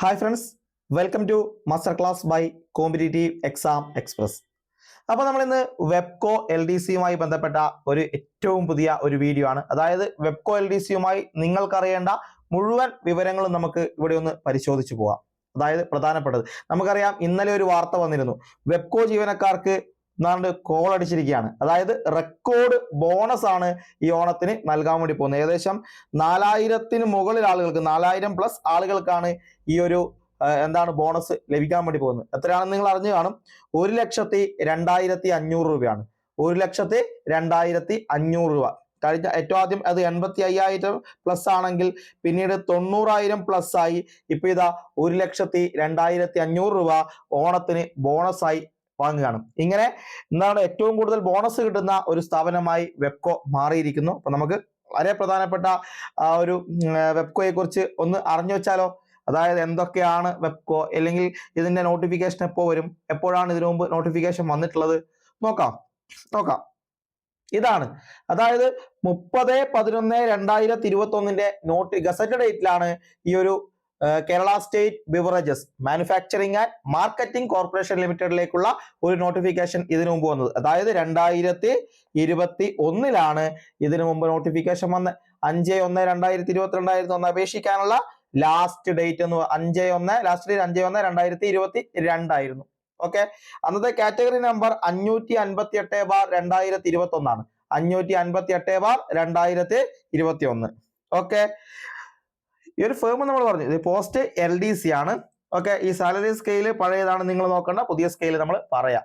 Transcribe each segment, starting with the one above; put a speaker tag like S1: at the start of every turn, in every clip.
S1: Hi friends welcome to master class by competitive exam express അപ്പോൾ നമ്മൾ ഇന്ന് വെബ്കോ L D സിയുമായി ബന്ധപ്പെട്ട ഒരു ഏറ്റവും പുതിയ ഒരു വീഡിയോ ആണ്. അതായത് വെബ്കോ എൽ ഡി സിയുമായി നിങ്ങൾക്കറിയേണ്ട മുഴുവൻ വിവരങ്ങളും നമുക്ക് ഇവിടെ ഒന്ന് പരിശോധിച്ചു പോവാം. അതായത് പ്രധാനപ്പെട്ടത്. നമുക്കറിയാം ഇന്നലെ ഒരു വാർത്ത വന്നിരുന്നു. വെബ്കോ ജീവനക്കാർക്ക് നാണ്ട് കോൾ അടിച്ചിരിക്കുകയാണ്. അതായത് റെക്കോർഡ് ബോണസ് ആണ് ഈ ഓണത്തിന് നൽകാൻ വേണ്ടി പോകുന്നത്. ഏകദേശം നാലായിരത്തിന് മുകളിൽ ആളുകൾക്ക് നാലായിരം പ്ലസ് ആളുകൾക്കാണ് ഈ ഒരു എന്താണ് ബോണസ് ലഭിക്കാൻ വേണ്ടി പോകുന്നത്. എത്രയാണെന്ന് നിങ്ങൾ അറിഞ്ഞു കാണും? ഒരു ലക്ഷത്തി രണ്ടായിരത്തി അഞ്ഞൂറ് രൂപയാണ്. ഒരു ലക്ഷത്തി രണ്ടായിരത്തി അഞ്ഞൂറ് രൂപ. കഴിഞ്ഞ ഏറ്റവും ആദ്യം അത് എൺപത്തി അയ്യായിരം പ്ലസ് ആണെങ്കിൽ പിന്നീട് തൊണ്ണൂറായിരം പ്ലസ് ആയി. ഇപ്പൊ ഇതാ ഒരു ലക്ഷത്തി രണ്ടായിരത്തി അഞ്ഞൂറ് രൂപ ഓണത്തിന് ബോണസായി വാങ്ങുകയാണ് ഇങ്ങനെ എന്താണ് ഏറ്റവും കൂടുതൽ ബോണസ് കിട്ടുന്ന ഒരു സ്ഥാപനമായി വെബ്കോ മാറിയിരിക്കുന്നു. അപ്പൊ നമുക്ക് വളരെ പ്രധാനപ്പെട്ട ഒരു വെബ്കോയെ കുറിച്ച് ഒന്ന് അറിഞ്ഞു വെച്ചാലോ? അതായത് എന്തൊക്കെയാണ് വെബ്കോ അല്ലെങ്കിൽ ഇതിന്റെ നോട്ടിഫിക്കേഷൻ എപ്പോ വരും? എപ്പോഴാണ് ഇതിനു മുമ്പ് നോട്ടിഫിക്കേഷൻ വന്നിട്ടുള്ളത്? നോക്കാം. നോക്കാം. ഇതാണ്. അതായത് മുപ്പത് പതിനൊന്ന് രണ്ടായിരത്തി ഇരുപത്തി ഒന്നിന്റെ നോട്ട് ഗസറ്റ് ഡേറ്റിലാണ് ഈ ഒരു Kerala state beverages manufacturing and marketing corporation ലിമിറ്റഡിലേക്കുള്ള ഒരു നോട്ടിഫിക്കേഷൻ ഇതിനു മുമ്പ് വന്നത്. അതായത് രണ്ടായിരത്തി ഇരുപത്തി ഒന്നിലാണ് ഇതിനു മുമ്പ് നോട്ടിഫിക്കേഷൻ വന്ന് അഞ്ച് ഒന്ന് രണ്ടായിരത്തി ഇരുപത്തിരണ്ടായിരത്തി ഒന്ന് അപേക്ഷിക്കാനുള്ള ലാസ്റ്റ് ഡേറ്റ് എന്ന് അഞ്ച് ഒന്ന് ലാസ്റ്റ് ഡേറ്റ് അഞ്ച് ഒന്ന് രണ്ടായിരത്തി ഇരുപത്തി രണ്ടായിരുന്നു ഓക്കെ അന്നത്തെ കാറ്റഗറി നമ്പർ അഞ്ഞൂറ്റി അൻപത്തി എട്ട് ബാർ രണ്ടായിരത്തി ഇരുപത്തി ഒന്നാണ് അഞ്ഞൂറ്റി അൻപത്തി എട്ട് ബാർ രണ്ടായിരത്തി ഇരുപത്തി ഒന്ന് ഓക്കെ ഈ ഒരു ഫേം നമ്മൾ പറഞ്ഞു. ഇത് പോസ്റ്റ് എൽ ഡി സി ആണ്. ഓക്കെ ഈ സാലറി സ്കെയിൽ പഴയതാണ് നിങ്ങൾ നോക്കേണ്ട. പുതിയ സ്കെയിൽ നമ്മൾ പറയാം.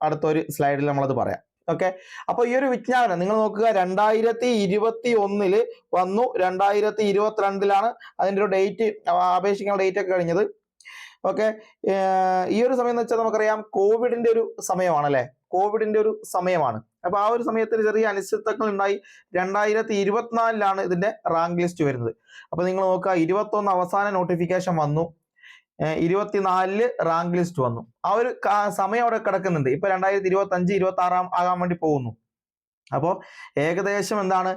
S1: അടുത്തൊരു സ്ലൈഡിൽ നമ്മളത് പറയാം. ഓക്കെ അപ്പൊ ഈ ഒരു വിജ്ഞാപനം നിങ്ങൾ നോക്കുക രണ്ടായിരത്തി ഇരുപത്തി ഒന്നിൽ വന്നു. രണ്ടായിരത്തി ഇരുപത്തിരണ്ടിലാണ് അതിന്റെ ഒരു ഡേറ്റ് അപേക്ഷിക്കുന്ന ഡേറ്റ് ഒക്കെ കഴിഞ്ഞത്. ഓക്കെ ഈ ഒരു സമയം എന്ന് വെച്ചാൽ നമുക്കറിയാം കോവിഡിന്റെ ഒരു സമയമാണല്ലേ? കോവിഡിന്റെ ഒരു സമയമാണ്. അപ്പൊ ആ ഒരു സമയത്തിൽ ചെറിയ അനിശ്ചിതത്വങ്ങൾ ഉണ്ടായി. രണ്ടായിരത്തി ഇരുപത്തിനാലിലാണ് ഇതിന്റെ റാങ്ക് ലിസ്റ്റ് വരുന്നത്. അപ്പൊ നിങ്ങൾ നോക്കുക ഇരുപത്തൊന്ന് അവസാന നോട്ടിഫിക്കേഷൻ വന്നു. ഇരുപത്തിനാലിൽ റാങ്ക് ലിസ്റ്റ് വന്നു. ആ ഒരു സമയം അവിടെ കിടക്കുന്നുണ്ട്. ഇപ്പൊ രണ്ടായിരത്തി ഇരുപത്തി അഞ്ച് ഇരുപത്തി ആറാം ആകാൻ വേണ്ടി പോകുന്നു. അപ്പോൾ ഏകദേശം എന്താണ്?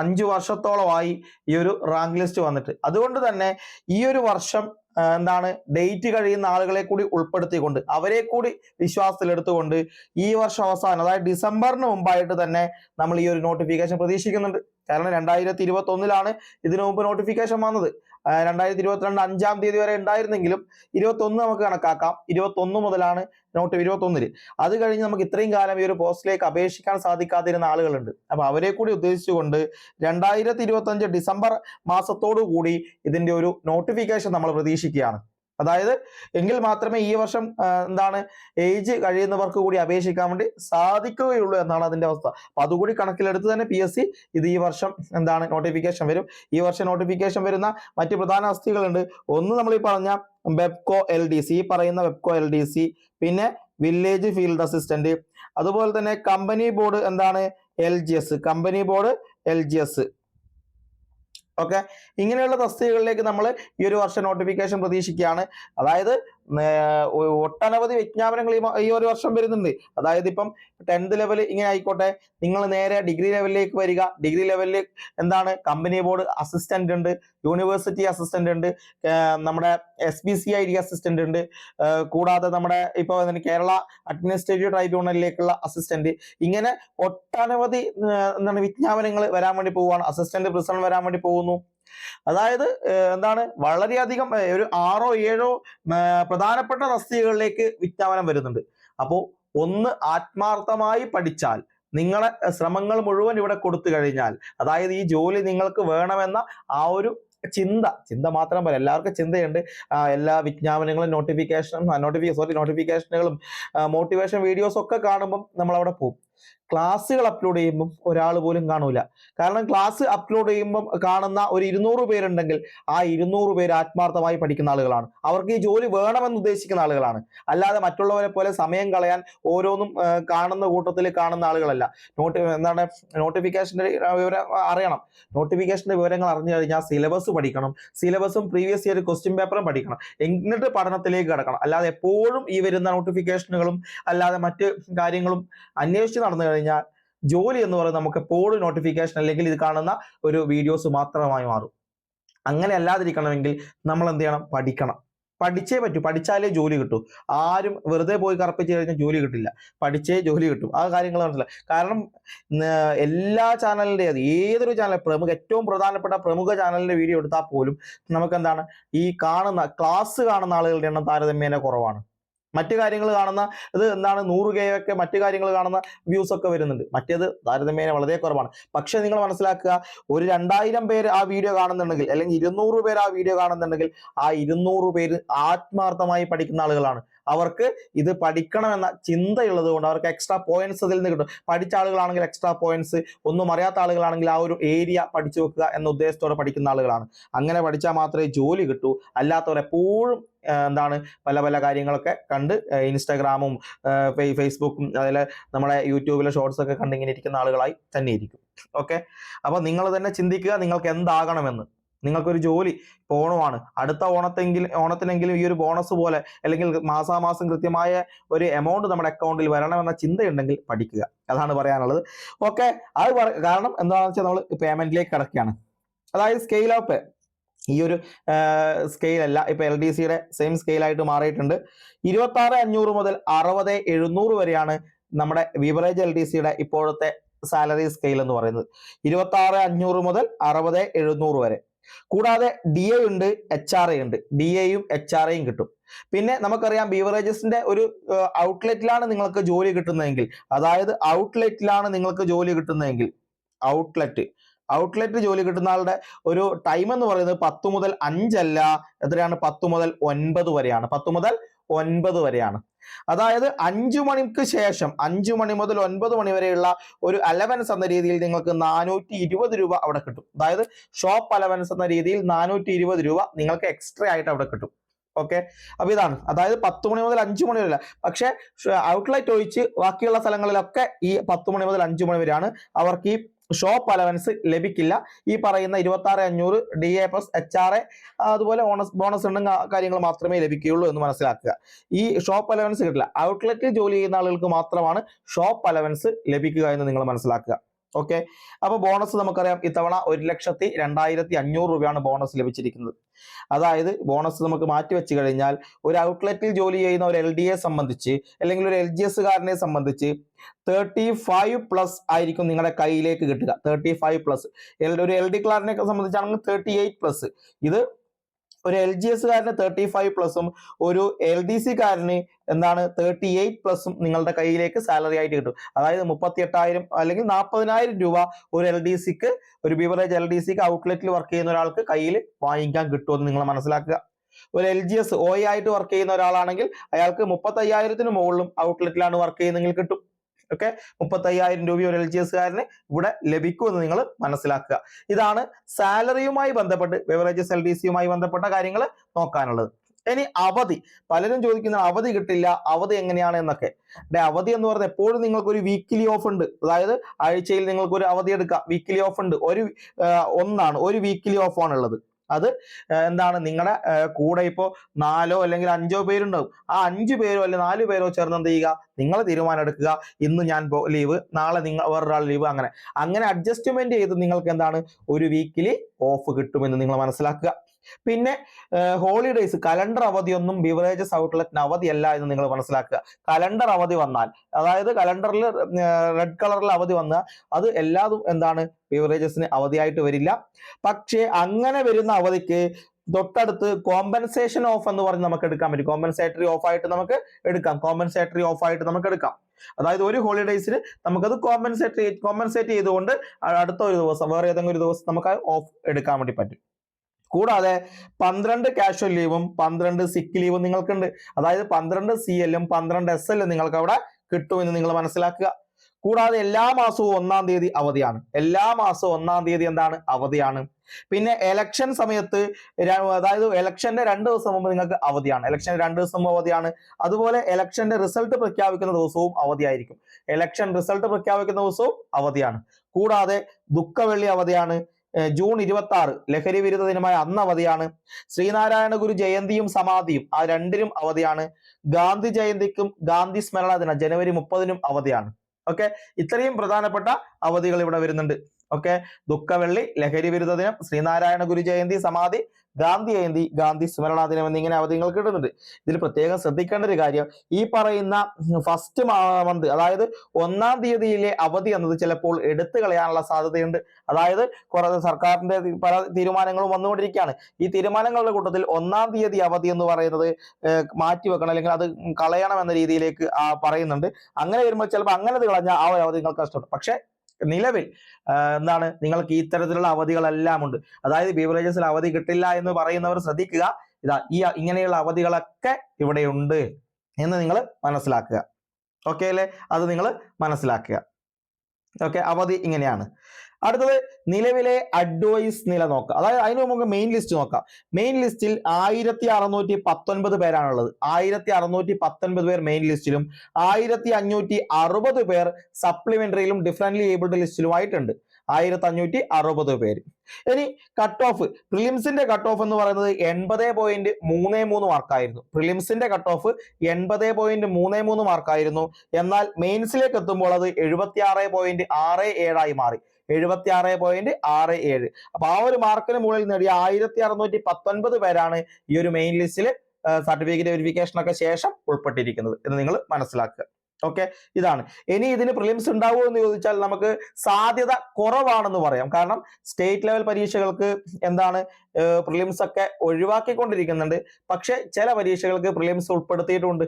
S1: അഞ്ചു വർഷത്തോളമായി ഈ ഒരു റാങ്ക് ലിസ്റ്റ് വന്നിട്ട്. അതുകൊണ്ട് തന്നെ ഈ ഒരു വർഷം എന്താണ് ഡേറ്റ് കഴിയുന്ന ആളുകളെ കൂടി ഉൾപ്പെടുത്തിക്കൊണ്ട് അവരെ കൂടി വിശ്വാസത്തിലെടുത്തുകൊണ്ട് ഈ വർഷം അവസാനം അതായത് ഡിസംബറിന് മുമ്പായിട്ട് തന്നെ നമ്മൾ ഈ ഒരു നോട്ടിഫിക്കേഷൻ പ്രതീക്ഷിക്കുന്നുണ്ട്. കാരണം രണ്ടായിരത്തി ഇരുപത്തി ഒന്നിലാണ് ഇതിനു മുമ്പ് നോട്ടിഫിക്കേഷൻ വന്നത്. രണ്ടായിരത്തി ഇരുപത്തിരണ്ട് അഞ്ചാം തീയതി വരെ ഉണ്ടായിരുന്നെങ്കിലും ഇരുപത്തി ഒന്ന് നമുക്ക് കണക്കാക്കാം. ഇരുപത്തി ഒന്ന് മുതലാണ് നോട്ട് ഇരുപത്തി ഒന്നിൽ അത് കഴിഞ്ഞ് നമുക്ക് ഇത്രയും കാലം ഈ ഒരു പോസ്റ്റിലേക്ക് അപേക്ഷിക്കാൻ സാധിക്കാതിരുന്ന ആളുകളുണ്ട്. അപ്പൊ അവരെ കൂടി ഉദ്ദേശിച്ചുകൊണ്ട് രണ്ടായിരത്തി ഇരുപത്തി അഞ്ച് ഡിസംബർ മാസത്തോടു കൂടി ഇതിന്റെ ഒരു നോട്ടിഫിക്കേഷൻ നമ്മൾ പ്രതീക്ഷിക്കുകയാണ്. അതായത് എങ്കിൽ മാത്രമേ ഈ വർഷം എന്താണ് ഏജ് കഴിയുന്നവർക്ക് കൂടി അപേക്ഷിക്കാൻ വേണ്ടി സാധിക്കുകയുള്ളൂ എന്നാണ് അതിന്റെ അവസ്ഥ. അപ്പൊ അതുകൂടി കണക്കിലെടുത്ത് തന്നെ പി എസ് സി ഇത് ഈ വർഷം എന്താണ് നോട്ടിഫിക്കേഷൻ വരും. ഈ വർഷം നോട്ടിഫിക്കേഷൻ വരുന്ന മറ്റ് പ്രധാന വസ്തുക്കളുണ്ട് ഒന്ന് നമ്മൾ ഈ പറഞ്ഞ വെബ്കോ എൽ ഡി സി ഈ പറയുന്ന വെബ്കോ എൽ ഡി സി പിന്നെ വില്ലേജ് ഫീൽഡ് അസിസ്റ്റന്റ് അതുപോലെ തന്നെ കമ്പനി ബോർഡ് എന്താണ് L G S company board L G S okay ഇങ്ങനെയുള്ള തസ്തികകളിലേക്ക് നമ്മൾ ഈ ഒരു വർഷം നോട്ടിഫിക്കേഷൻ പ്രതീക്ഷിക്കുകയാണ്. അതായത് ഒട്ടനവധി വിജ്ഞാപനങ്ങൾ ഈ ഒരു വർഷം വരുന്നുണ്ട്. അതായത് ഇപ്പം ടെൻത്ത് ലെവൽ ഇങ്ങനെ ആയിക്കോട്ടെ നിങ്ങൾ നേരെ ഡിഗ്രി ലെവലിലേക്ക് വരിക. ഡിഗ്രി ലെവലിൽ എന്താണ്? കമ്പനി ബോർഡ് അസിസ്റ്റന്റ് ഉണ്ട് യൂണിവേഴ്സിറ്റി അസിസ്റ്റന്റ് ഉണ്ട് നമ്മുടെ S B C I D assistant ഉണ്ട് കൂടാതെ നമ്മുടെ ഇപ്പോൾ കേരള അഡ്മിനിസ്ട്രേറ്റീവ് ട്രൈബ്യൂണലിലേക്കുള്ള അസിസ്റ്റന്റ് ഇങ്ങനെ ഒട്ടനവധി എന്താണ്? വിജ്ഞാപനങ്ങൾ വരാൻ വേണ്ടി പോവുകയാണ്. അസിസ്റ്റന്റ് പ്രസിഡന്റ് വരാൻ വേണ്ടി പോകുന്നു. അതായത് എന്താണ്? വളരെയധികം ഒരു ആറോ ഏഴോ പ്രധാനപ്പെട്ട തസ്തികകളിലേക്ക് വിജ്ഞാപനം വരുന്നുണ്ട്. അപ്പോൾ ഒന്ന് ആത്മാർത്ഥമായി പഠിച്ചാൽ നിങ്ങളെ ശ്രമങ്ങൾ മുഴുവൻ ഇവിടെ കൊടുത്തു കഴിഞ്ഞാൽ അതായത് ഈ ജോലി നിങ്ങൾക്ക് വേണമെന്ന ആ ഒരു ചിന്ത ചിന്ത മാത്രം പോലെ എല്ലാവർക്കും ചിന്തയുണ്ട്. എല്ലാ വിജ്ഞാപനങ്ങളും നോട്ടിഫിക്കേഷനും നോട്ടിഫിക്കേഷൻ സോറി നോട്ടിഫിക്കേഷനുകളും മോട്ടിവേഷൻ വീഡിയോസ് ഒക്കെ കാണുമ്പം നമ്മൾ അവിടെ പോകും ക്ലാസ്സുകൾ അപ്ലോഡ് ചെയ്യുമ്പം ഒരാൾ പോലും കാണൂല. കാരണം ക്ലാസ് അപ്ലോഡ് ചെയ്യുമ്പം കാണുന്ന ഒരു ഇരുന്നൂറ് പേരുണ്ടെങ്കിൽ ആ ഇരുന്നൂറ് പേര് ആത്മാർത്ഥമായി പഠിക്കുന്ന ആളുകളാണ്. അവർക്ക് ഈ ജോലി വേണമെന്ന് ഉദ്ദേശിക്കുന്ന ആളുകളാണ്. അല്ലാതെ മറ്റുള്ളവരെ പോലെ സമയം കളയാൻ ഓരോന്നും കാണുന്ന കൂട്ടത്തിൽ കാണുന്ന ആളുകളല്ല. നോട്ടി എന്താണ് നോട്ടിഫിക്കേഷന്റെ വിവരം അറിയണം. നോട്ടിഫിക്കേഷന്റെ വിവരങ്ങൾ അറിഞ്ഞു കഴിഞ്ഞാൽ സിലബസ് പഠിക്കണം. സിലബസും പ്രീവിയസ് ഇയർ ക്വസ്റ്റ്യൻ പേപ്പറും പഠിക്കണം. എന്നിട്ട് പഠനത്തിലേക്ക് കിടക്കണം. അല്ലാതെ എപ്പോഴും ഈ വരുന്ന നോട്ടിഫിക്കേഷനുകളും അല്ലാതെ മറ്റ് കാര്യങ്ങളും അന്വേഷിച്ച് നടന്നു കഴിഞ്ഞാൽ ജോലി എന്ന് പറയുന്നത് നമുക്ക് പോൾ നോട്ടിഫിക്കേഷൻ അല്ലെങ്കിൽ ഇത് കാണുന്ന ഒരു വീഡിയോസ് മാത്രമായി മാറും. അങ്ങനെ അല്ലാതിരിക്കണമെങ്കിൽ നമ്മൾ എന്ത് ചെയ്യണം? പഠിക്കണം. പഠിച്ചേ പറ്റൂ. പഠിച്ചാലേ ജോലി കിട്ടൂ. ആരും വെറുതെ പോയി കറപ്പിച്ച് കഴിഞ്ഞാൽ ജോലി കിട്ടില്ല. പഠിച്ചേ ജോലി കിട്ടും. ആ കാര്യങ്ങൾ മനസ്സിലായി. കാരണം എല്ലാ ചാനലിന്റെ അത് ഏതൊരു ചാനൽ പ്രമുഖ ഏറ്റവും പ്രധാനപ്പെട്ട പ്രമുഖ ചാനലിന്റെ വീഡിയോ എടുത്താൽ പോലും നമുക്ക് എന്താണ് ഈ കാണുന്ന ക്ലാസ് കാണുന്ന ആളുകളുടെ എണ്ണം താരതമ്യേന കുറവാണ്. മറ്റു കാര്യങ്ങൾ കാണുന്ന ഇത് എന്താണ് നൂറ് കെ ഒക്കെ മറ്റു കാര്യങ്ങൾ കാണുന്ന വ്യൂസ് ഒക്കെ വരുന്നുണ്ട്. മറ്റേത് താരതമ്യേന വളരെ കുറവാണ്. പക്ഷേ നിങ്ങൾ മനസ്സിലാക്കുക ഒരു രണ്ടായിരം പേര് ആ വീഡിയോ കാണുന്നുണ്ടെങ്കിൽ അല്ലെങ്കിൽ ഇരുന്നൂറ് പേർ ആ വീഡിയോ കാണുന്നുണ്ടെങ്കിൽ ആ ഇരുന്നൂറ് പേര് ആത്മാർത്ഥമായി പഠിക്കുന്ന ആളുകളാണ്. അവർക്ക് ഇത് പഠിക്കണമെന്ന ചിന്തയുള്ളത് കൊണ്ട് അവർക്ക് എക്സ്ട്രാ പോയിന്റ്സ് അതിൽ നിന്ന് കിട്ടും. പഠിച്ച ആളുകളാണെങ്കിൽ എക്സ്ട്രാ പോയിന്റ്സ് ഒന്നും അറിയാത്ത ആളുകളാണെങ്കിൽ ആ ഒരു ഏരിയ പഠിച്ചു വെക്കുക എന്ന ഉദ്ദേശത്തോടെ പഠിക്കുന്ന ആളുകളാണ്. അങ്ങനെ പഠിച്ചാൽ മാത്രമേ ജോലി കിട്ടൂ. അല്ലാത്തവർ എപ്പോഴും എന്താണ് പല പല കാര്യങ്ങളൊക്കെ കണ്ട് ഇൻസ്റ്റാഗ്രാമും ഫേസ്ബുക്കും അതിൽ നമ്മുടെ യൂട്യൂബിലെ ഷോർട്സ് ഒക്കെ കണ്ട് ഇങ്ങനെ ഇരിക്കുന്ന ആളുകളായി തന്നെ ഇരിക്കും. ഓക്കെ? അപ്പോൾ നിങ്ങൾ തന്നെ ചിന്തിക്കുക നിങ്ങൾക്ക് എന്താകണമെന്ന്. നിങ്ങൾക്കൊരു ജോലി ഇപ്പോൾ ഓണമാണ്. അടുത്ത ഓണത്തെങ്കിൽ ഓണത്തിനെങ്കിലും ഈ ഒരു ബോണസ് പോലെ അല്ലെങ്കിൽ മാസാമാസം കൃത്യമായ ഒരു എമൗണ്ട് നമ്മുടെ അക്കൗണ്ടിൽ വരണമെന്ന ചിന്തയുണ്ടെങ്കിൽ പഠിക്കുക. അതാണ് പറയാനുള്ളത്. ഓക്കെ? അത് കാരണം എന്താണെന്ന് വെച്ചാൽ നമ്മൾ പേയ്മെന്റിലേക്ക് കിടക്കുകയാണ്. അതായത് സ്കെയിൽ ഓഫ് ഈ ഒരു സ്കെയിൽ അല്ല ഇപ്പൊ എൽ ഡി സിയുടെ സെയിം സ്കെയിലായിട്ട് മാറിയിട്ടുണ്ട്. ഇരുപത്തി ആറ് അഞ്ഞൂറ് മുതൽ അറുപത് എഴുന്നൂറ് വരെയാണ് നമ്മുടെ വിവറേജ് എൽ ഡി സിയുടെ ഇപ്പോഴത്തെ സാലറി സ്കെയിൽ എന്ന് പറയുന്നത്. ഇരുപത്തി ആറ് അഞ്ഞൂറ് മുതൽ അറുപത് എഴുന്നൂറ് വരെ. കൂടാതെ ഡി എ ഉണ്ട് എച്ച് ആർ എ ഉണ്ട്. ഡി എയും എച്ച് ആർ എയും കിട്ടും. പിന്നെ നമുക്കറിയാം ബീവറേജസിന്റെ ഒരു ഔട്ട്ലെറ്റിലാണ് നിങ്ങൾക്ക് ജോലി കിട്ടുന്നതെങ്കിൽ. അതായത് ഔട്ട്ലെറ്റിലാണ് നിങ്ങൾക്ക് ജോലി കിട്ടുന്നതെങ്കിൽ ഔട്ട്ലെറ്റ് ഔട്ട്ലെറ്റ് ജോലി കിട്ടുന്ന ആളുടെ ഒരു ടൈം എന്ന് പറയുന്നത് പത്ത് മുതൽ അഞ്ചല്ല. എത്രയാണ്? പത്ത് മുതൽ ഒൻപത് വരെയാണ്. പത്ത് മുതൽ ഒൻപത് വരെയാണ്. അതായത് അഞ്ചു മണിക്ക് ശേഷം അഞ്ചു മണി മുതൽ ഒൻപത് മണി വരെയുള്ള ഒരു അലവൻസ് എന്ന രീതിയിൽ നിങ്ങൾക്ക് നാനൂറ്റി ഇരുപത് രൂപ അവിടെ കിട്ടും. അതായത് ഷോപ്പ് അലവൻസ് എന്ന രീതിയിൽ നാനൂറ്റി ഇരുപത് രൂപ നിങ്ങൾക്ക് എക്സ്ട്രാ ആയിട്ട് അവിടെ കിട്ടും. ഓക്കെ അപ്പൊ ഇതാണ്. അതായത് പത്ത് മണി മുതൽ അഞ്ചു മണി വരെ പക്ഷെ ഔട്ട്ലെറ്റ് ഒഴിച്ച് ബാക്കിയുള്ള സ്ഥലങ്ങളിലൊക്കെ ഈ പത്ത് മണി മുതൽ അഞ്ചു മണി വരെയാണ് അവർക്ക് ഈ ഷോപ്പ് അലവൻസ് ലഭിക്കില്ല. ഈ പറയുന്ന ഇരുപത്തി ആറ് അഞ്ഞൂറ് D A plus H R A അതുപോലെ ഓണസ് ബോണസ് ഉണ്ടും കാര്യങ്ങൾ മാത്രമേ ലഭിക്കുകയുള്ളൂ എന്ന് മനസ്സിലാക്കുക. ഈ ഷോപ്പ് അലവൻസ് കിട്ടില്ല. ഔട്ട്ലെറ്റിൽ ജോലി ചെയ്യുന്ന ആളുകൾക്ക് മാത്രമാണ് ഷോപ്പ് അലവൻസ് ലഭിക്കുക എന്ന് നിങ്ങൾ മനസ്സിലാക്കുക. ഓക്കെ? അപ്പൊ ബോണസ് നമുക്കറിയാം ഇത്തവണ ഒരു ലക്ഷത്തി രണ്ടായിരത്തി അഞ്ഞൂറ് രൂപയാണ് ബോണസ് ലഭിച്ചിരിക്കുന്നത്. അതായത് ബോണസ് നമുക്ക് മാറ്റി വെച്ച് കഴിഞ്ഞാൽ ഒരു ഔട്ട്ലെറ്റിൽ ജോലി ചെയ്യുന്ന ഒരു എൽ ഡി എ സംബന്ധിച്ച് അല്ലെങ്കിൽ ഒരു എൽ ജി എസ്സുകാരനെ സംബന്ധിച്ച് തേർട്ടി ഫൈവ് പ്ലസ് ആയിരിക്കും നിങ്ങളുടെ കയ്യിലേക്ക് കിട്ടുക. തേർട്ടി ഫൈവ് പ്ലസ് ഒരു എൽ ഡി ക്ലാറിനെ സംബന്ധിച്ചാണെങ്കിൽ തേർട്ടി എയ്റ്റ് പ്ലസ്. ഇത് ഒരു എൽ ജി എസ്സുകാരന് തേർട്ടി ഫൈവ് പ്ലസും ഒരു എൽ ഡി സി കാരന് എന്താണ് തേർട്ടി എയ്റ്റ് പ്ലസും നിങ്ങളുടെ കയ്യിലേക്ക് സാലറി ആയിട്ട് കിട്ടും. അതായത് മുപ്പത്തി എട്ടായിരം അല്ലെങ്കിൽ നാൽപ്പതിനായിരം രൂപ ഒരു എൽ ഡി സിക്ക് ഒരു ബിവറേജ് എൽ ഡി സിക്ക് ഔട്ട്ലെറ്റിൽ വർക്ക് ചെയ്യുന്ന ഒരാൾക്ക് കയ്യിൽ വാങ്ങിക്കാൻ കിട്ടുമെന്ന് നിങ്ങൾ മനസ്സിലാക്കുക. ഒരു എൽ ജി എസ് ഒ ആയിട്ട് വർക്ക് ചെയ്യുന്ന ഒരാളാണെങ്കിൽ അയാൾക്ക് മുപ്പത്തി അയ്യായിരത്തിന് മുകളിലും ഔട്ട്ലെറ്റിലാണ് വർക്ക് ചെയ്യുന്നെങ്കിൽ കിട്ടും. ഓക്കെ മുപ്പത്തി അയ്യായിരം രൂപ ഒരു എൽ ജി എസ്കാരന് ഇവിടെ ലഭിക്കുമെന്ന് നിങ്ങൾ മനസ്സിലാക്കുക. ഇതാണ് സാലറിയുമായി ബന്ധപ്പെട്ട് ബെവറേജസ് എൽ ഡി സിയുമായി ബന്ധപ്പെട്ട കാര്യങ്ങൾ നോക്കാനുള്ളത്. ഇനി അവധി. പലരും ചോദിക്കുന്ന അവധി കിട്ടില്ല അവധി എങ്ങനെയാണ് എന്നൊക്കെ. ഡേ അവധി എന്ന് പറഞ്ഞാൽ എപ്പോഴും നിങ്ങൾക്ക് ഒരു വീക്കിലി ഓഫ് ഉണ്ട്. അതായത് ആഴ്ചയിൽ നിങ്ങൾക്ക് ഒരു അവധി എടുക്കാം. വീക്കിലി ഓഫ് ഉണ്ട്. ഒരു ഒന്നാണ്. ഒരു വീക്കിലി ഓഫ് ആണ് ഉള്ളത് അത് എന്താണ് നിങ്ങളുടെ കൂടെ ഇപ്പോൾ നാലോ അല്ലെങ്കിൽ അഞ്ചോ പേരുണ്ടാവും. ആ അഞ്ചു പേരോ അല്ലെങ്കിൽ നാല് പേരോ ചേർന്ന് എന്ത് ചെയ്യുക? നിങ്ങൾ തീരുമാനം എടുക്കുക. ഇന്ന് ഞാൻ ലീവ് നാളെ നിങ്ങൾ വേറൊരാൾ ലീവ് അങ്ങനെ. അങ്ങനെ അഡ്ജസ്റ്റ്മെന്റ് ചെയ്ത് നിങ്ങൾക്ക് എന്താണ്? ഒരു വീക്കിലി ഓഫ് കിട്ടുമെന്ന് നിങ്ങൾ മനസ്സിലാക്കുക. പിന്നെ ഹോളിഡേയ്സ് കലണ്ടർ അവധിയൊന്നും ബിവറേജസ് ഔട്ട്ലെറ്റിന് അവധിയല്ല എന്ന് നിങ്ങൾ മനസ്സിലാക്കുക. കലണ്ടർ അവധി വന്നാൽ അതായത് കലണ്ടറിൽ റെഡ് കളറിൽ അവധി വന്നാൽ അത് എല്ലാതും എന്താണ്? ബിവറേജസിന് അവധിയായിട്ട് വരില്ല. പക്ഷേ അങ്ങനെ വരുന്ന അവധിക്ക് തൊട്ടടുത്ത് കോമ്പൻസേഷൻ ഓഫ് എന്ന് പറഞ്ഞ് നമുക്ക് എടുക്കാൻ പറ്റും. കോമ്പൻസേറ്ററി ഓഫ് ആയിട്ട് നമുക്ക് എടുക്കാം. കോമ്പൻസേറ്ററി ഓഫ് ആയിട്ട് നമുക്ക് എടുക്കാം. അതായത് ഒരു ഹോളിഡേയ്സിന് നമുക്കത് കോമ്പൻസേറ്റ് കോമ്പൻസേറ്റ് ചെയ്തുകൊണ്ട് അടുത്ത ഒരു ദിവസം വേറെ ഏതെങ്കിലും ഒരു ദിവസം നമുക്ക് ഓഫ് എടുക്കാൻ വേണ്ടി പറ്റും. കൂടാതെ പന്ത്രണ്ട് കാഷ്വൽ ലീവും പന്ത്രണ്ട് സിക്ക് ലീവും നിങ്ങൾക്കുണ്ട്. അതായത് പന്ത്രണ്ട് സി എല്ലും പന്ത്രണ്ട് എസ് എല്ലും നിങ്ങൾക്ക് അവിടെ കിട്ടുമെന്ന് നിങ്ങൾ മനസ്സിലാക്കുക. കൂടാതെ എല്ലാ മാസവും ഒന്നാം തീയതി അവധിയാണ്. എല്ലാ മാസവും ഒന്നാം തീയതി എന്താണ്? അവധിയാണ്. പിന്നെ എലക്ഷൻ സമയത്ത് അതായത് എലക്ഷന്റെ രണ്ട് ദിവസം മുമ്പ് നിങ്ങൾക്ക് അവധിയാണ്. എലക്ഷൻ രണ്ട് ദിവസം മുമ്പ് അവധിയാണ്. അതുപോലെ എലക്ഷന്റെ റിസൾട്ട് പ്രഖ്യാപിക്കുന്ന ദിവസവും അവധിയായിരിക്കും. എലക്ഷൻ റിസൾട്ട് പ്രഖ്യാപിക്കുന്ന ദിവസവും അവധിയാണ്. കൂടാതെ ദുഃഖവെള്ളി അവധിയാണ്. ജൂൺ ഇരുപത്തി ആറ് ലഹരി വിരുദ്ധ ദിനമായ അന്ന് അവധിയാണ്. ശ്രീനാരായണ ഗുരു ജയന്തിയും സമാധിയും ആ രണ്ടിനും അവധിയാണ്. ഗാന്ധി ജയന്തിക്കും ഗാന്ധി സ്മരണ ദിനം ജനുവരി മുപ്പതിനും അവധിയാണ്. ഓക്കെ? ഇത്രയും പ്രധാനപ്പെട്ട അവധികൾ ഇവിടെ വരുന്നുണ്ട്. ഓക്കെ? ദുഃഖവെള്ളി ലഹരി വിരുദ്ധ ദിനം ശ്രീനാരായണ ഗുരു ജയന്തി സമാധി ഗാന്ധി ജയന്തി ഗാന്ധി സ്മരണാ ദിനം എന്നിങ്ങനെ അവധികൾ കിട്ടുന്നുണ്ട്. ഇതിൽ പ്രത്യേകം ശ്രദ്ധിക്കേണ്ട ഒരു കാര്യം ഈ പറയുന്ന ഫസ്റ്റ് മന്ത് അതായത് ഒന്നാം തീയതിയിലെ അവധി എന്നത് ചിലപ്പോൾ എടുത്തു കളയാനുള്ള സാധ്യതയുണ്ട്. അതായത് കുറെ സർക്കാരിന്റെ പല തീരുമാനങ്ങളും വന്നുകൊണ്ടിരിക്കുകയാണ്. ഈ തീരുമാനങ്ങളുടെ കൂട്ടത്തിൽ ഒന്നാം തീയതി അവധി എന്ന് പറയുന്നത് മാറ്റിവെക്കണം അല്ലെങ്കിൽ അത് കളയണം എന്ന രീതിയിലേക്ക് പറയുന്നുണ്ട്. അങ്ങനെ വരുമ്പോൾ ചിലപ്പോൾ അങ്ങനെ കളഞ്ഞാൽ ആ ഒരു അവധി നിങ്ങൾക്ക് നഷ്ടപ്പെടും. പക്ഷെ നിലവിൽ എന്താണ് നിങ്ങൾക്ക് ഇത്തരത്തിലുള്ള അവധികളെല്ലാം ഉണ്ട് അതായത് ബീവറേജസിൽ അവധി കിട്ടില്ല എന്ന് പറയുന്നവർ ശ്രദ്ധിക്കുക. ഇതാ ഈ ഇങ്ങനെയുള്ള അവധികളൊക്കെ ഇവിടെയുണ്ട് എന്ന് നിങ്ങൾ മനസ്സിലാക്കുക. ഓക്കെ അല്ലേ? അത് നിങ്ങൾ മനസ്സിലാക്കുക. ഓക്കെ അവധി ഇങ്ങനെയാണ്. അടുത്തത് നിലവിലെ അഡ്വൈസ് നില നോക്കുക. അതായത് അതിന് നമുക്ക് മെയിൻ ലിസ്റ്റ് നോക്കാം. മെയിൻ ലിസ്റ്റിൽ ആയിരത്തി അറുന്നൂറ്റി പത്തൊൻപത് പേരാണുള്ളത്. ആയിരത്തി അറുന്നൂറ്റി പത്തൊൻപത് പേർ മെയിൻ ലിസ്റ്റിലും ആയിരത്തി അഞ്ഞൂറ്റി അറുപത് പേർ സപ്ലിമെന്ററിയിലും ഡിഫറൻലി ഏബിൾഡ് ലിസ്റ്റിലുമായിട്ടുണ്ട് ആയിരത്തി അഞ്ഞൂറ്റി അറുപത് പേര്. ഇനി കട്ട് ഓഫ് പ്രിലിംസിന്റെ കട്ട് ഓഫ് എന്ന് പറയുന്നത് എൺപത് പോയിന്റ് മൂന്ന് മൂന്ന് മാർക്കായിരുന്നു പ്രിലിംസിന്റെ കട്ട് ഓഫ് എൺപത് പോയിന്റ് മൂന്ന് മൂന്ന് മാർക്കായിരുന്നു എന്നാൽ മെയിൻസിലേക്ക് എത്തുമ്പോൾ അത് എഴുപത്തി ആറ് പോയിന്റ് ആറ് ഏഴായി മാറി. എഴുപത്തി ആറ് പോയിന്റ് ആറ് ഏഴ്. അപ്പൊ ആ ഒരു മാർക്കിന് മുകളിൽ നേടിയ ആയിരത്തി അറുന്നൂറ്റി പത്തൊൻപത് പേരാണ് ഈ ഒരു മെയിൻ ലിസ്റ്റിൽ സർട്ടിഫിക്കറ്റ് വെരിഫിക്കേഷൻ ഒക്കെ ശേഷം ഉൾപ്പെട്ടിരിക്കുന്നത് എന്ന് നിങ്ങൾ മനസ്സിലാക്കുക. ഓക്കെ ഇതാണ്. ഇനി ഇതിന് പ്രിലിംസ് ഉണ്ടാവുമോ എന്ന് ചോദിച്ചാൽ നമുക്ക് സാധ്യത കുറവാണെന്ന് പറയാം. കാരണം സ്റ്റേറ്റ് ലെവൽ പരീക്ഷകൾക്ക് എന്താണ് പ്രിലിംസ് ഒക്കെ ഒഴിവാക്കിക്കൊണ്ടിരിക്കുന്നുണ്ട്. പക്ഷെ ചില പരീക്ഷകൾക്ക് പ്രിലിംസ് ഉൾപ്പെടുത്തിയിട്ടുണ്ട്.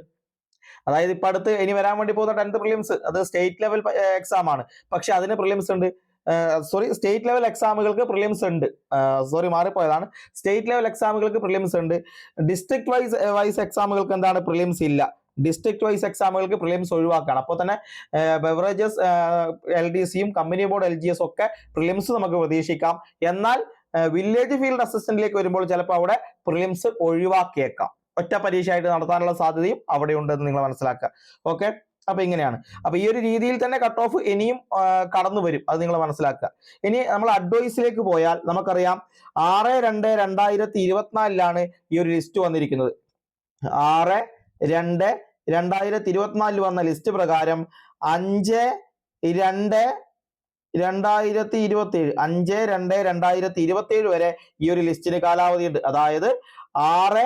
S1: അതായത് ഇപ്പൊ അടുത്ത് ഇനി വരാൻ വേണ്ടി പോകുന്ന ടെൻത്ത് പ്രിലിംസ് അത് സ്റ്റേറ്റ് ലെവൽ എക്സാം ആണ്. പക്ഷെ അതിന് പ്രിലിംസ് ഉണ്ട്. സോറി സ്റ്റേറ്റ് ലെവൽ എക്സാമുകൾക്ക് പ്രിലിംസ് ഉണ്ട്. സോറി മാറിപ്പോയതാണ്. സ്റ്റേറ്റ് ലെവൽ എക്സാമുകൾക്ക് പ്രിലിംസ് ഉണ്ട്. ഡിസ്ട്രിക്ട് വൈസ് വൈസ് എക്സാമുകൾക്ക് എന്താണ് പ്രിലിംസ് ഇല്ല. ഡിസ്ട്രിക്ട് വൈസ് എക്സാമുകൾക്ക് പ്രിലിംസ് ഒഴിവാക്കുകയാണ് അപ്പോൾ തന്നെ ബെവറേജസ് എൽ ഡി സിയും company board L G S ഒക്കെ പ്രിലിംസ് നമുക്ക് പ്രതീക്ഷിക്കാം. എന്നാൽ വില്ലേജ് ഫീൽഡ് അസിസ്റ്റന്റിലേക്ക് വരുമ്പോൾ ചിലപ്പോൾ അവിടെ പ്രിലിംസ് ഒഴിവാക്കിയേക്കാം. ഒറ്റ പരീക്ഷയായിട്ട് നടത്താനുള്ള സാധ്യതയും അവിടെ ഉണ്ടെന്ന് നിങ്ങൾ മനസ്സിലാക്കുക. ഓക്കെ അപ്പൊ ഇങ്ങനെയാണ്. അപ്പൊ ഈ ഒരു രീതിയിൽ തന്നെ കട്ട് ഓഫ് ഇനിയും കടന്നു വരും. അത് നിങ്ങൾ മനസ്സിലാക്കുക. ഇനി നമ്മൾ അഡ്വൈസിലേക്ക് പോയാൽ നമുക്കറിയാം ആറ് രണ്ട് രണ്ടായിരത്തി ഇരുപത്തിനാലിലാണ് ഈ ഒരു ലിസ്റ്റ് വന്നിരിക്കുന്നത്. ആറ് രണ്ട് രണ്ടായിരത്തി ഇരുപത്തിനാലിൽ വന്ന ലിസ്റ്റ് പ്രകാരം അഞ്ച് രണ്ട് രണ്ടായിരത്തി ഇരുപത്തി ഏഴ് അഞ്ച് രണ്ട് രണ്ടായിരത്തി ഇരുപത്തി ഏഴ് വരെ ഈ ഒരു ലിസ്റ്റിന് കാലാവധിയുണ്ട് അതായത് ആറ്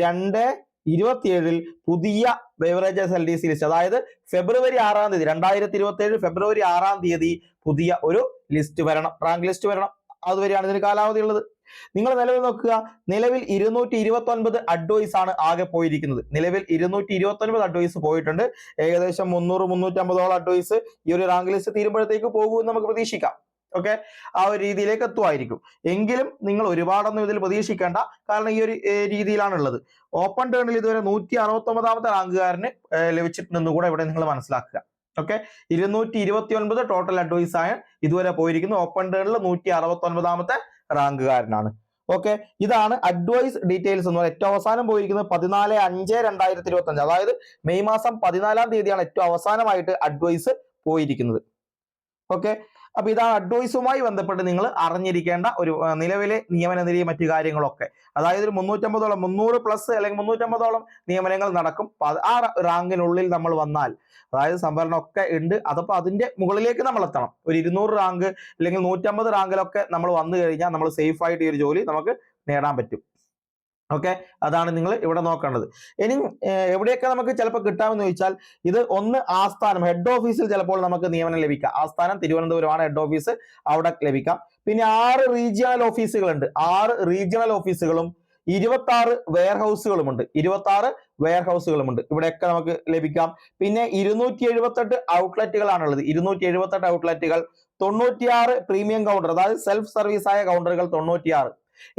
S1: രണ്ട് ഇരുപത്തിയേഴിൽ പുതിയ beverages L D C list അതായത് ഫെബ്രുവരി ആറാം തീയതി രണ്ടായിരത്തി ഇരുപത്തി ഏഴ് ഫെബ്രുവരി ആറാം തീയതി പുതിയ ഒരു ലിസ്റ്റ് വരണം. റാങ്ക് ലിസ്റ്റ് വരണം. അതുവരെയാണ് ഇതിന് കാലാവധി ഉള്ളത്. നിങ്ങൾ നിലവിൽ നോക്കുക നിലവിൽ ഇരുന്നൂറ്റി ഇരുപത്തി ഒൻപത് അഡ്വൈസ് ആണ് ആകെ പോയിരിക്കുന്നത്. നിലവിൽ ഇരുന്നൂറ്റി ഇരുപത്തി ഒൻപത് അഡ്വൈസ് പോയിട്ടുണ്ട്. ഏകദേശം മുന്നൂറ് മുന്നൂറ്റമ്പതോളം അഡ്വൈസ് ഈ ഒരു റാങ്ക് ലിസ്റ്റ് തീരുമ്പോഴത്തേക്ക് പോകുമെന്ന് നമുക്ക് പ്രതീക്ഷിക്കാം. ഓക്കെ ആ ഒരു രീതിയിലേക്ക് എത്തുമായിരിക്കും എങ്കിലും നിങ്ങൾ ഒരുപാടൊന്നും ഇതിൽ പ്രതീക്ഷിക്കേണ്ട. കാരണം ഈ ഒരു രീതിയിലാണ് ഉള്ളത് ഓപ്പൺ ടേണിൽ ഇതുവരെ നൂറ്റി അറുപത്തി ഒമ്പതാമത്തെ റാങ്കുകാരന് ലഭിച്ചിട്ടുണ്ടെന്ന് കൂടെ ഇവിടെ നിങ്ങൾ മനസ്സിലാക്കുക. ഓക്കെ ഇരുന്നൂറ്റി ഇരുപത്തി ഒൻപത് ടോട്ടൽ അഡ്വൈസ് ആയ ഇതുവരെ പോയിരിക്കുന്നു. ഓപ്പൺ ടേണിൽ നൂറ്റി അറുപത്തി ഒൻപതാമത്തെ റാങ്കുകാരനാണ് ഓക്കെ ഇതാണ് അഡ്വൈസ് ഡീറ്റെയിൽസ് എന്ന് പറയുന്നത്. ഏറ്റവും അവസാനം പോയിരിക്കുന്നത് പതിനാല് അഞ്ച് രണ്ടായിരത്തി ഇരുപത്തി അഞ്ച് അതായത് മെയ് മാസം പതിനാലാം തീയതിയാണ് ഏറ്റവും അവസാനമായിട്ട് അഡ്വൈസ് പോയിരിക്കുന്നത്. ഓക്കെ അപ്പൊ ഇതാണ് അഡ്വൈസുമായി ബന്ധപ്പെട്ട് നിങ്ങൾ അറിഞ്ഞിരിക്കേണ്ട ഒരു നിലവിലെ നിയമന നിലയും മറ്റു കാര്യങ്ങളൊക്കെ. അതായത് ഒരു മുന്നൂറ്റമ്പതോളം മുന്നൂറ് പ്ലസ് അല്ലെങ്കിൽ മുന്നൂറ്റമ്പതോളം നിയമനങ്ങൾ നടക്കും. ആ റാങ്കിനുള്ളിൽ നമ്മൾ വന്നാൽ അതായത് സംവരണം ഒക്കെ ഉണ്ട്. അതപ്പോൾ അതിന്റെ മുകളിലേക്ക് നമ്മൾ എത്തണം. ഒരു ഇരുന്നൂറ് റാങ്ക് അല്ലെങ്കിൽ നൂറ്റമ്പത് റാങ്കിലൊക്കെ നമ്മൾ വന്നു കഴിഞ്ഞാൽ നമ്മൾ സേഫ് ആയിട്ട് ഈ ഒരു ജോലി നമുക്ക് നേടാൻ പറ്റും. ഓക്കെ അതാണ് നിങ്ങൾ ഇവിടെ നോക്കേണ്ടത്. ഇനി എവിടെയൊക്കെ നമുക്ക് ചിലപ്പോൾ കിട്ടാമെന്ന് ചോദിച്ചാൽ ഇത് ഒന്ന് ആസ്ഥാനം ഹെഡ് ഓഫീസിൽ ചിലപ്പോൾ നമുക്ക് നിയമനം ലഭിക്കാം. ആസ്ഥാനം തിരുവനന്തപുരമാണ് ഹെഡ് ഓഫീസ് അവിടെ ലഭിക്കാം. പിന്നെ ആറ് റീജിയണൽ ഓഫീസുകളുണ്ട് ആറ് റീജിയണൽ ഓഫീസുകളും ഇരുപത്തി ആറ് വെയർ ഹൗസുകളുമുണ്ട് ഇരുപത്തി ആറ് വെയർ ഹൗസുകളുമുണ്ട് ഇവിടെയൊക്കെ നമുക്ക് ലഭിക്കാം. പിന്നെ ഇരുന്നൂറ്റി എഴുപത്തെട്ട് ഔട്ട്ലെറ്റുകളാണുള്ളത് ഇരുന്നൂറ്റി എഴുപത്തെട്ട് ഔട്ട്ലെറ്റുകൾ തൊണ്ണൂറ്റിയാറ് പ്രീമിയം കൗണ്ടർ അതായത് സെൽഫ് സർവീസ് ആയ കൗണ്ടറുകൾ തൊണ്ണൂറ്റിയാറ്.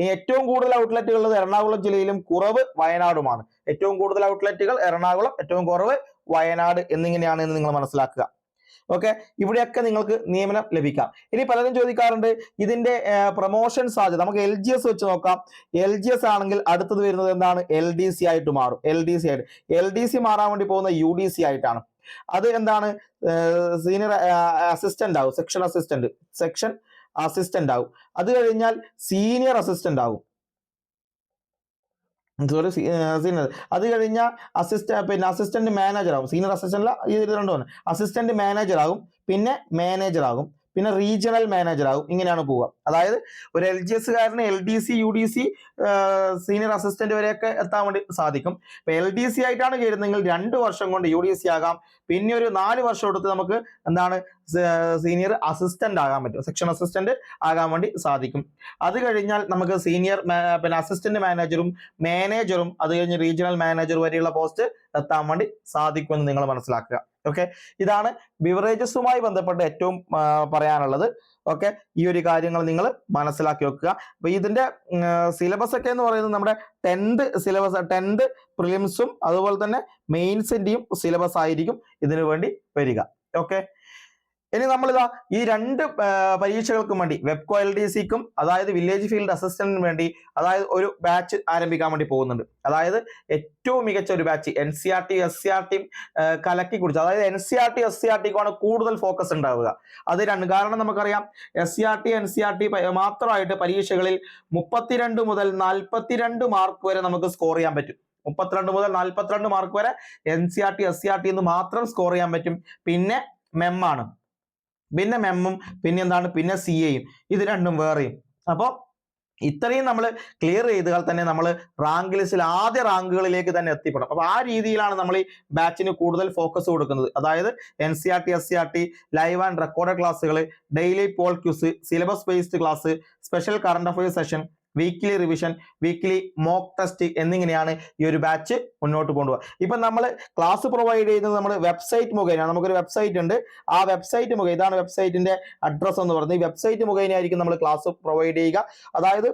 S1: ഏറ്റവും കൂടുതൽ ഔട്ട്ലെറ്റുകൾ ഉള്ളത് എറണാകുളം ജില്ലയിലും കുറവ് വയനാടുമാണ്. ഏറ്റവും കൂടുതൽ ഔട്ട്ലെറ്റുകൾ എറണാകുളം ഏറ്റവും കുറവ് വയനാട് എന്നിങ്ങനെയാണ് എന്ന് നിങ്ങൾ മനസ്സിലാക്കുക. ഓക്കെ ഇവിടെയൊക്കെ നിങ്ങൾക്ക് നിയമനം ലഭിക്കാം. ഇനി പലരും ചോദിക്കാറുണ്ട് ഇതിന്റെ പ്രൊമോഷൻ സാധ്യത. നമുക്ക് എൽ ജി എസ് വെച്ച് നോക്കാം. എൽ ജി എസ് ആണെങ്കിൽ അടുത്തത് വരുന്നത് എന്താണ്? എൽ ഡി സി ആയിട്ട് മാറും. എൽ ഡി സി ആയിട്ട്. എൽ ഡി സി മാറാൻ വേണ്ടി പോകുന്ന യു ഡി സി ആയിട്ടാണ്. അത് എന്താണ്? സീനിയർ അസിസ്റ്റന്റ് ആവും. സെക്ഷൻ അസിസ്റ്റന്റ് സെക്ഷൻ അസിസ്റ്റന്റ് ആവും. അത് കഴിഞ്ഞാൽ സീനിയർ അസിസ്റ്റന്റ് ആവും. സോറി സീനിയർ അത് കഴിഞ്ഞാൽ അസിസ്റ്റന്റ് പിന്നെ അസിസ്റ്റന്റ് മാനേജർ ആകും സീനിയർ അസിസ്റ്റന്റ് ഈ രണ്ടുമാണ് അസിസ്റ്റന്റ് മാനേജർ ആകും പിന്നെ മാനേജർ ആകും. പിന്നെ റീജിയണൽ മാനേജർ ആകും. ഇങ്ങനെയാണ് പോവുക. അതായത് ഒരു L G എസ്സുകാരന് L D C U D C senior assistant വരെയൊക്കെ എത്താൻ വേണ്ടി സാധിക്കും. ഇപ്പൊ എൽ ഡി സി ആയിട്ടാണ് കയറുന്നതെങ്കിൽ രണ്ട് വർഷം കൊണ്ട് യു ഡി സി ആകാം. പിന്നെ ഒരു നാല് വർഷം എടുത്ത് നമുക്ക് എന്താണ് സീനിയർ അസിസ്റ്റന്റ് ആകാൻ പറ്റും. സെക്ഷൻ അസിസ്റ്റന്റ് ആകാൻ വേണ്ടി സാധിക്കും. അത് കഴിഞ്ഞാൽ നമുക്ക് സീനിയർ പിന്നെ അസിസ്റ്റന്റ് മാനേജറും മാനേജറും അത് കഴിഞ്ഞ് റീജിയണൽ മാനേജർ വരെയുള്ള പോസ്റ്റ് എത്താൻ വേണ്ടി സാധിക്കുമെന്ന് നിങ്ങൾ മനസ്സിലാക്കുക. ഓക്കെ ഇതാണ് ബിവറേജസുമായി ബന്ധപ്പെട്ട് ഏറ്റവും പറയാനുള്ളത്. ഓക്കെ ഈ ഒരു കാര്യങ്ങൾ നിങ്ങൾ മനസ്സിലാക്കി വെക്കുക. അപ്പൊ ഇതിന്റെ സിലബസ് ഒക്കെ എന്ന് പറയുന്നത് നമ്മുടെ ടെൻത്ത് സിലബസ് ടെൻത്ത് പ്രിലിംസും അതുപോലെ തന്നെ മെയിൻസിന്റെയും സിലബസ് ആയിരിക്കും ഇതിനു വേണ്ടി വരിക. ഓക്കെ ഇനി ഇതാ ഈ രണ്ട് പരീക്ഷകൾക്കും വേണ്ടി വെബ് എൽ ഡി സിക്കും അതായത് വില്ലേജ് ഫീൽഡ് അസിസ്റ്റന്റിനും വേണ്ടി അതായത് ഒരു ബാച്ച് ആരംഭിക്കാൻ വേണ്ടി പോകുന്നുണ്ട്. അതായത് ഏറ്റവും മികച്ച ഒരു batch N C R T S C R ടിയും കലക്കി കുറിച്ച് അതായത് N C R T S C R ടിക്കാണ് കൂടുതൽ ഫോക്കസ് ഉണ്ടാവുക. അത് രണ്ട് കാരണം നമുക്കറിയാം S C R T N C R T മാത്രമായിട്ട് പരീക്ഷകളിൽ മുപ്പത്തിരണ്ട് മുതൽ നാൽപ്പത്തിരണ്ട് മാർക്ക് വരെ നമുക്ക് സ്കോർ ചെയ്യാൻ പറ്റും. മുപ്പത്തിരണ്ട് മുതൽ നാൽപ്പത്തിരണ്ട് മാർക്ക് വരെ N C R T S C R T എന്ന് മാത്രം സ്കോർ ചെയ്യാൻ പറ്റും. പിന്നെ മെമ്മാണ് പിന്നെ മെമ്മും പിന്നെ എന്താണ്? പിന്നെ സി എയും ഇത് രണ്ടും വേറെയും അപ്പോൾ ഇത്രയും നമ്മൾ ക്ലിയർ ചെയ്താൽ തന്നെ നമ്മൾ റാങ്ക് ലിസ്റ്റിൽ ആദ്യ റാങ്കുകളിലേക്ക് തന്നെ എത്തിപ്പെടും. അപ്പോൾ ആ രീതിയിലാണ് നമ്മൾ ഈ ബാച്ചിന് കൂടുതൽ ഫോക്കസ് കൊടുക്കുന്നത്. അതായത് N C R T S C R T live and record ക്ലാസ്സുകൾ daily poll quiz syllabus based class special current affairs session weekly revision weekly mock test എന്നിങ്ങനെയാണ് ഈ ഒരു ബാച്ച് മുന്നോട്ട് കൊണ്ടുപോകുക ഇപ്പം നമ്മൾ ക്ലാസ് പ്രൊവൈഡ് ചെയ്യുന്നത് നമ്മൾ വെബ്സൈറ്റ് മുഖേനയാണ് നമുക്കൊരു വെബ്സൈറ്റ് ഉണ്ട്. ആ വെബ്സൈറ്റ് മുഖേന ഇതാണ് വെബ്സൈറ്റിന്റെ അഡ്രസ്സ് എന്ന് പറയുന്നത്. ഈ വെബ്സൈറ്റ് മുഖേനയായിരിക്കും നമ്മൾ ക്ലാസ് പ്രൊവൈഡ് ചെയ്യുക. അതായത്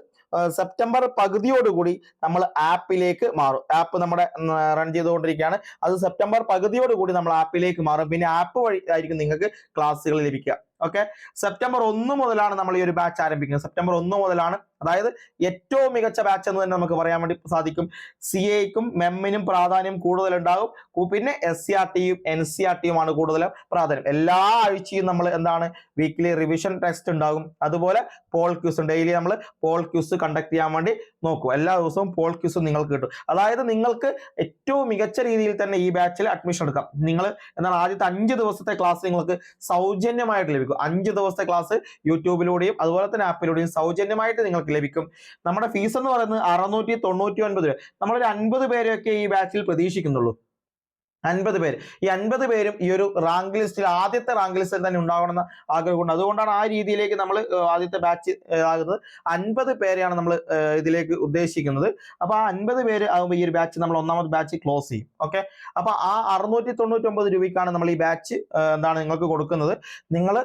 S1: സെപ്റ്റംബർ പകുതിയോടുകൂടി നമ്മൾ ആപ്പിലേക്ക് മാറും. ആപ്പ് നമ്മുടെ റൺ ചെയ്തുകൊണ്ടിരിക്കുകയാണ്. അത് സെപ്റ്റംബർ പകുതിയോടുകൂടി നമ്മൾ ആപ്പിലേക്ക് മാറും. പിന്നെ ആപ്പ് വഴി ആയിരിക്കും നിങ്ങൾക്ക് ക്ലാസ്സുകൾ ലഭിക്കുക. ഓക്കെ സെപ്റ്റംബർ ഒന്ന് മുതലാണ് നമ്മൾ ഈ ഒരു ബാച്ച് ആരംഭിക്കുന്നത്. സെപ്റ്റംബർ ഒന്ന് മുതലാണ്. അതായത് ഏറ്റവും മികച്ച ബാച്ച് എന്ന് തന്നെ നമുക്ക് പറയാൻ വേണ്ടി സാധിക്കും. സി എക്കും മെമ്മിനും പ്രാധാന്യം കൂടുതൽ ഉണ്ടാകും പിന്നെ എസ് സി ആർ ടിയും എൻ സി ആർ ടിയുമാണ് കൂടുതൽ പ്രാധാന്യം. എല്ലാ ആഴ്ചയും നമ്മൾ എന്താണ്? വീക്ക്ലി റിവിഷൻ ടെസ്റ്റ് ഉണ്ടാകും. അതുപോലെ പോൾ ക്യൂസ് ഡെയിലി നമ്മൾ പോൾ ക്യൂസ് കണ്ടക്ട് ചെയ്യാൻ വേണ്ടി നോക്കും. എല്ലാ ദിവസവും പോൾ ക്യൂസ് നിങ്ങൾക്ക് കിട്ടും. അതായത് നിങ്ങൾക്ക് ഏറ്റവും മികച്ച രീതിയിൽ തന്നെ ഈ ബാച്ചിൽ അഡ്മിഷൻ എടുക്കാം. നിങ്ങൾ എന്താണ്? ആദ്യത്തെ അഞ്ച് ദിവസത്തെ ക്ലാസ് നിങ്ങൾക്ക് സൗജന്യമായിട്ട് ലഭിക്കും. അഞ്ച് ദിവസത്തെ ക്ലാസ് യൂട്യൂബിലൂടെയും അതുപോലെ തന്നെ ആപ്പിലൂടെയും സൗജന്യമായിട്ട് നിങ്ങൾക്ക് ലഭിക്കും. നമ്മുടെ ഫീസ് എന്ന് പറയുന്നത് അറുന്നൂറ്റി തൊണ്ണൂറ്റി ഒൻപത് രൂപ. നമ്മളൊരു അൻപത് പേരെയൊക്കെ ഈ ബാച്ചിൽ പ്രതീക്ഷിക്കുന്നുള്ളൂ. അൻപത് പേര്. ഈ അൻപത് പേരും ഈ ഒരു റാങ്ക് ലിസ്റ്റിൽ ആദ്യത്തെ റാങ്ക് ലിസ്റ്റിൽ തന്നെ ഉണ്ടാകണമെന്ന് ആഗ്രഹമുണ്ട്. അതുകൊണ്ടാണ് ആ രീതിയിലേക്ക് നമ്മൾ ആദ്യത്തെ ബാച്ച് ആകുന്നത്. അൻപത് പേരെയാണ് നമ്മൾ ഇതിലേക്ക് ഉദ്ദേശിക്കുന്നത്. അപ്പൊ ആ അൻപത് പേര് ആകുമ്പോൾ ഈ ഒരു ബാച്ച് നമ്മൾ ഒന്നാമത് ബാച്ച് ക്ലോസ് ചെയ്യും. ഓക്കെ അപ്പൊ ആ അറുന്നൂറ്റി തൊണ്ണൂറ്റി ഒമ്പത് രൂപയ്ക്കാണ് നമ്മൾ ഈ ബാച്ച് എന്താണ് നിങ്ങൾക്ക് കൊടുക്കുന്നത്. നിങ്ങൾ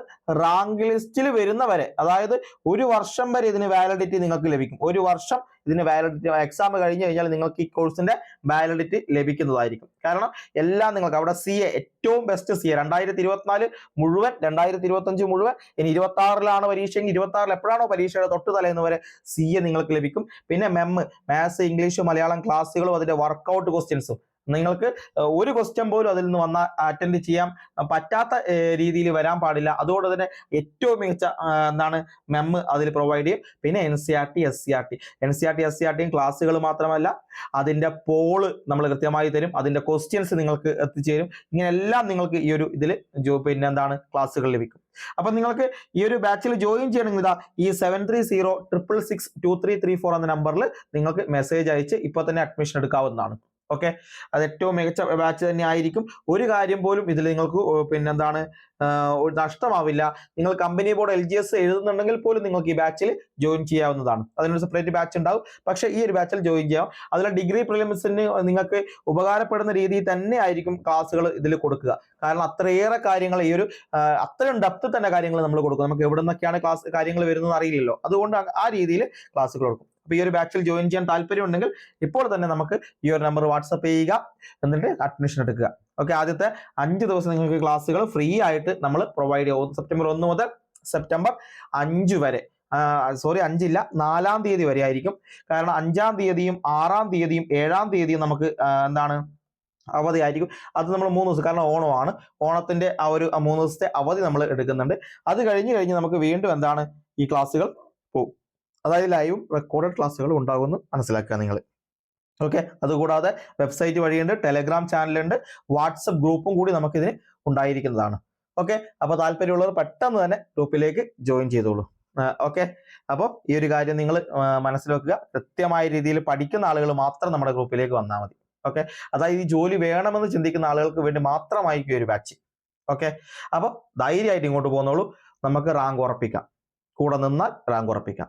S1: റാങ്ക് ലിസ്റ്റിൽ വരുന്നവരെ അതായത് ഒരു വർഷം വരെ ഇതിന് വാലിഡിറ്റി നിങ്ങൾക്ക് ലഭിക്കും. ഒരു വർഷം ഇതിന് വാലിഡിറ്റി എക്സാം കഴിഞ്ഞ് കഴിഞ്ഞാൽ നിങ്ങൾക്ക് ഈ കോഴ്സിന്റെ വാലിഡിറ്റി ലഭിക്കുന്നതായിരിക്കും. കാരണം എല്ലാം നിങ്ങൾക്ക് അവിടെ സി എ ഏറ്റവും ബെസ്റ്റ് സി എ രണ്ടായിരത്തി ഇരുപത്തിനാല് മുഴുവൻ രണ്ടായിരത്തി ഇരുപത്തി അഞ്ച് മുഴുവൻ ഇനി ഇരുപത്തി ആറിലാണ് പരീക്ഷയെങ്കിൽ ഇരുപത്തി ആറിൽ എപ്പോഴാണോ പരീക്ഷയുടെ തൊട്ട് തലേന്ന് വരെ സി എ നിങ്ങൾക്ക് ലഭിക്കും. പിന്നെ മെമ്മ് മാത്സ് ഇംഗ്ലീഷ് മലയാളം ക്ലാസ്സുകളും അതിന്റെ വർക്ക്ഔട്ട് ക്വസ്റ്റ്യൻസും നിങ്ങൾക്ക് ഒരു ക്വസ്റ്റ്യൻ പോലും അതിൽ നിന്ന് വന്ന അറ്റൻഡ് ചെയ്യാൻ പറ്റാത്ത രീതിയിൽ വരാൻ പാടില്ല. അതുകൊണ്ട് തന്നെ ഏറ്റവും മികച്ച എന്താണ് മെമ്മ് അതിൽ പ്രൊവൈഡ് ചെയ്യും. പിന്നെ N C R T S C R T N C R T S C R ടിയും ക്ലാസ്സുകൾ മാത്രമല്ല അതിന്റെ പോൾ നമ്മൾ കൃത്യമായി തരും. അതിന്റെ ക്വസ്റ്റ്യൻസ് നിങ്ങൾക്ക് എത്തിച്ചേരും. ഇങ്ങനെയെല്ലാം നിങ്ങൾക്ക് ഈ ഒരു ഇതിൽ പിന്നെ എന്താണ് ക്ലാസ്സുകൾ ലഭിക്കും. അപ്പൊ നിങ്ങൾക്ക് ഈ ഒരു ബാച്ചിൽ ജോയിൻ ചെയ്യണമെങ്കിൽ ഈ seven three zero triple six two three three four എന്ന നമ്പറിൽ നിങ്ങൾക്ക് മെസ്സേജ് അയച്ച് ഇപ്പൊ തന്നെ അഡ്മിഷൻ എടുക്കാവുന്നതാണ്. ഓക്കെ അത് ഏറ്റവും മികച്ച ബാച്ച് തന്നെ ആയിരിക്കും ഒരു കാര്യം പോലും ഇതിൽ നിങ്ങൾക്ക് പിന്നെന്താണ് നഷ്ടമാവില്ല. നിങ്ങൾ company board L G S എഴുതുന്നുണ്ടെങ്കിൽ പോലും നിങ്ങൾക്ക് ഈ ബാച്ചിൽ ജോയിൻ ചെയ്യാവുന്നതാണ്. അതിനൊരു സെപ്പറേറ്റ് ബാച്ച് ഉണ്ടാവും. പക്ഷെ ഈ ഒരു ബാച്ചിൽ ജോയിൻ ചെയ്യാം. അതിൽ ഡിഗ്രി പ്രിലിംസിന് നിങ്ങൾക്ക് ഉപകാരപ്പെടുന്ന രീതിയിൽ തന്നെ ആയിരിക്കും ക്ലാസ്സുകൾ ഇതിൽ കൊടുക്കുക. കാരണം അത്രയേറെ കാര്യങ്ങൾ ഈ ഒരു അത്രയും ഡെപ്ത് തന്നെ കാര്യങ്ങൾ നമ്മൾ കൊടുക്കും. നമുക്ക് എവിടെ നിന്നൊക്കെയാണ് ക്ലാസ് കാര്യങ്ങൾ വരുന്നത് അറിയില്ലല്ലോ. അതുകൊണ്ട് ആ രീതിയിൽ ക്ലാസ്സുകൾ കൊടുക്കും. അപ്പൊ ഈ ഒരു ബാച്ചിൽ ജോയിൻ ചെയ്യാൻ താല്പര്യം ഉണ്ടെങ്കിൽ ഇപ്പോൾ തന്നെ നമുക്ക് ഈ ഒരു നമ്പർ വാട്സപ്പ് ചെയ്യുക. എന്നിട്ട് അഡ്മിഷൻ എടുക്കുക. ഓക്കെ ആദ്യത്തെ അഞ്ച് ദിവസം നിങ്ങൾക്ക് ക്ലാസ്സുകൾ ഫ്രീ ആയിട്ട് നമ്മൾ പ്രൊവൈഡ് ചെയ്യും. സെപ്റ്റംബർ ഒന്ന് മുതൽ സെപ്റ്റംബർ അഞ്ച് വരെ. സോറി അഞ്ചില്ല നാലാം തീയതി വരെ ആയിരിക്കും. കാരണം അഞ്ചാം തീയതിയും ആറാം തീയതിയും ഏഴാം തീയതിയും നമുക്ക് എന്താണ്? അവധി ആയിരിക്കും. അത് നമ്മൾ മൂന്ന് ദിവസം കാരണം ഓണമാണ്. ഓണത്തിന്റെ ആ ഒരു മൂന്ന് ദിവസത്തെ അവധി നമ്മൾ എടുക്കുന്നുണ്ട്. അത് കഴിഞ്ഞ് കഴിഞ്ഞ് നമുക്ക് വീണ്ടും എന്താണ്? ഈ ക്ലാസ്സുകൾ പോകും അതായത് ലൈവും റെക്കോർഡഡ് ക്ലാസ്സുകളും ഉണ്ടാകുമെന്ന് മനസ്സിലാക്കുക നിങ്ങൾ ഓക്കെ അതുകൂടാതെ വെബ്സൈറ്റ് വഴിയുണ്ട് ടെലഗ്രാം ചാനലുണ്ട് വാട്സപ്പ് ഗ്രൂപ്പും കൂടി നമുക്കിതിന് ഉണ്ടായിരിക്കുന്നതാണ്. ഓക്കെ അപ്പോൾ താല്പര്യമുള്ളവർ പെട്ടെന്ന് തന്നെ ഗ്രൂപ്പിലേക്ക് ജോയിൻ ചെയ്തോളൂ. ഓക്കെ അപ്പോൾ ഈ ഒരു കാര്യം നിങ്ങൾ മനസ്സിലാക്കുക. കൃത്യമായ രീതിയിൽ പഠിക്കുന്ന ആളുകൾ മാത്രം നമ്മുടെ ഗ്രൂപ്പിലേക്ക് വന്നാൽ മതി. ഓക്കെ അതായത് ഈ ജോലി വേണമെന്ന് ചിന്തിക്കുന്ന ആളുകൾക്ക് വേണ്ടി മാത്രമായിരിക്കും ഈ ഒരു ബാച്ച് ഓക്കെ അപ്പോൾ ധൈര്യമായിട്ട് ഇങ്ങോട്ട് പോകുന്നോളൂ നമുക്ക് റാങ്ക് ഉറപ്പിക്കാം. കൂടെ നിന്നാൽ റാങ്ക് ഉറപ്പിക്കാം.